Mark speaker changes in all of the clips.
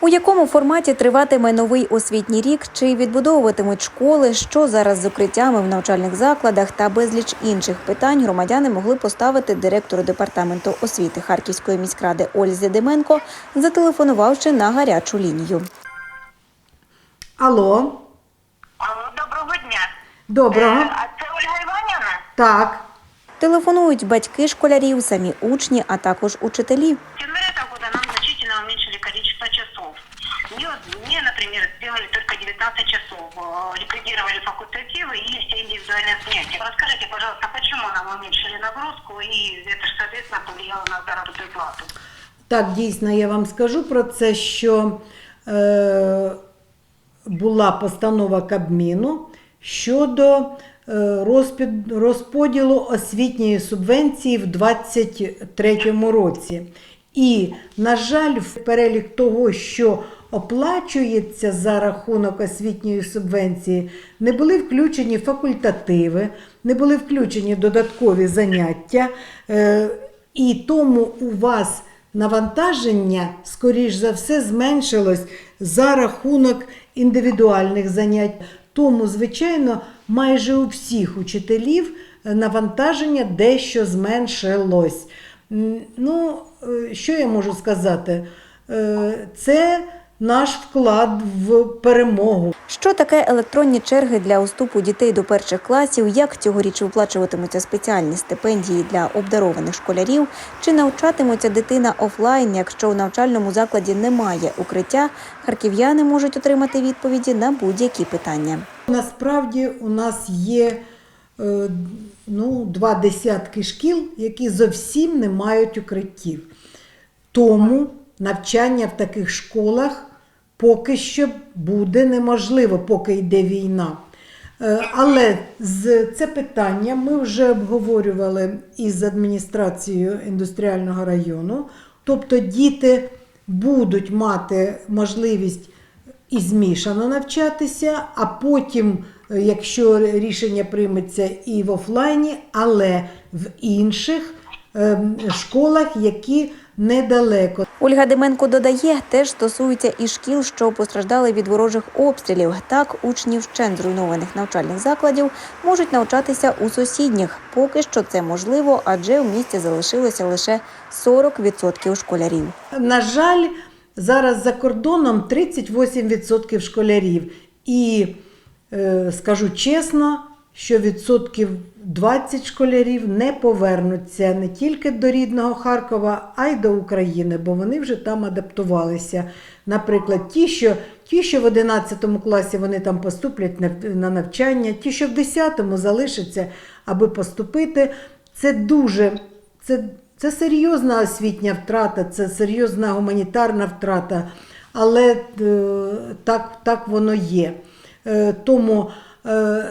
Speaker 1: У якому форматі триватиме новий освітній рік, чи відбудовуватимуть школи, що зараз з укриттями в навчальних закладах та безліч інших питань громадяни могли поставити директору департаменту освіти Харківської міськради Ользі Деменко, зателефонувавши на гарячу лінію.
Speaker 2: Алло,
Speaker 3: Алло, доброго дня.
Speaker 2: доброго.
Speaker 3: Е, А це Ольга Іванівна?
Speaker 2: Так.
Speaker 1: Телефонують батьки школярів, самі учні, а також учителі.
Speaker 3: В январе например, сделали только 19 часов. Э, Ликвидировали факультативы и все индивидуальные занятия. Расскажите, пожалуйста, почему нам уменьшили нагрузку и это, же, соответственно, повлияло на заработную плату?
Speaker 2: Так, дійсно, я вам скажу про це, що е, була постанова Кабміну щодо е, розпід, розподілу освітньої субвенції в 2023 році. І, на жаль, в перелік того, що оплачується за рахунок освітньої субвенції, не були включені факультативи, не були включені додаткові заняття. Е, і тому у вас навантаження, скоріш за все, зменшилось за рахунок індивідуальних занять. Тому, звичайно, майже у всіх учителів е, навантаження дещо зменшилось. Ну, е, що я можу сказати? Це наш вклад в перемогу.
Speaker 1: Що таке електронні черги для уступу дітей до перших класів? Як цьогоріч виплачуватимуться спеціальні стипендії для обдарованих школярів? Чи навчатиметься дитина офлайн, якщо у навчальному закладі немає укриття? Харків'яни можуть отримати відповіді на будь-які питання.
Speaker 2: Насправді у нас є е, ну, два десятки шкіл, які зовсім не мають укриттів. Тому навчання в таких школах поки що буде неможливо, поки йде війна. Е, Але це питання ми вже обговорювали із адміністрацією індустріального району. Тобто діти будуть мати можливість і змішано навчатися, а потім, е, якщо рішення прийметься і в офлайні, але в інших ем, школах, які недалеко.
Speaker 1: Ольга Деменко додає, теж стосується і шкіл, що постраждали від ворожих обстрілів. Так, учні вщент зруйнованих навчальних закладів можуть навчатися у сусідніх. Поки що це можливо, адже в місті залишилося лише 40% школярів.
Speaker 2: На жаль, зараз за кордоном 38% школярів. І е, скажу чесно, що відсотків 20 школярів не повернуться не тільки до рідного Харкова, а й до України, бо вони вже там адаптувалися. Наприклад, ті, що, ті, що в 11 класі вони там поступлять на, на навчання, ті, що в 10 залишаться, аби поступити, це дуже це, це серйозна освітня втрата, це серйозна гуманітарна втрата, але е, так, так воно є. Е, тому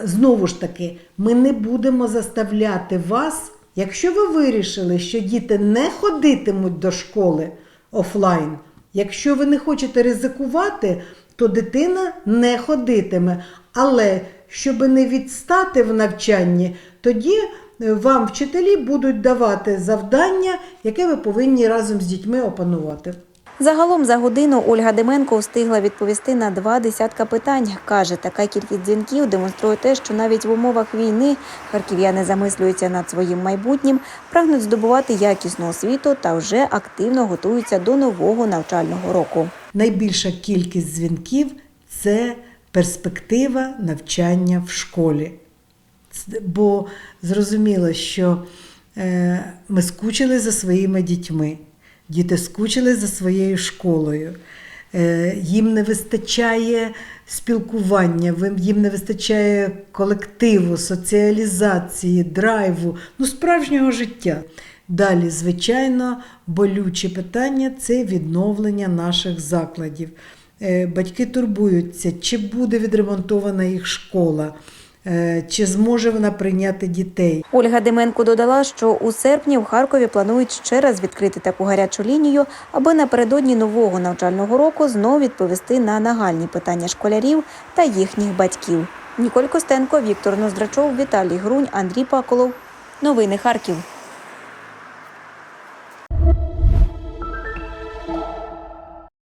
Speaker 2: знову ж таки, ми не будемо заставляти вас, якщо ви вирішили, що діти не ходитимуть до школи офлайн, якщо ви не хочете ризикувати, то дитина не ходитиме. Але щоб не відстати в навчанні, тоді е, вам вчителі будуть давати завдання, яке ви повинні разом з дітьми опанувати.
Speaker 1: Загалом за годину Ольга Деменко встигла відповісти на два десятка питань. Каже, така кількість дзвінків демонструє те, що навіть в умовах війни харків'яни замислюються над своїм майбутнім, прагнуть здобувати якісну освіту та вже активно готуються до нового навчального року.
Speaker 2: Найбільша кількість дзвінків це перспектива навчання в школі. Бо зрозуміло, що е, ми скучили за своїми дітьми, діти скучили за своєю школою. Е, їм не вистачає спілкування, їм не вистачає колективу, соціалізації, драйву, ну, справжнього життя. Далі, звичайно, болюче питання це відновлення наших закладів. Е, Батьки турбуються, чи буде відремонтована їх школа, чи зможе вона прийняти дітей.
Speaker 1: Ольга Деменко додала, що у серпні в Харкові планують ще раз відкрити таку гарячу лінію, аби напередодні нового навчального року знов відповісти на нагальні питання школярів та їхніх батьків. Ніколь Костенко, Віктор Ноздрачов, Віталій Грунь, Андрій Паколов. Новини Харків.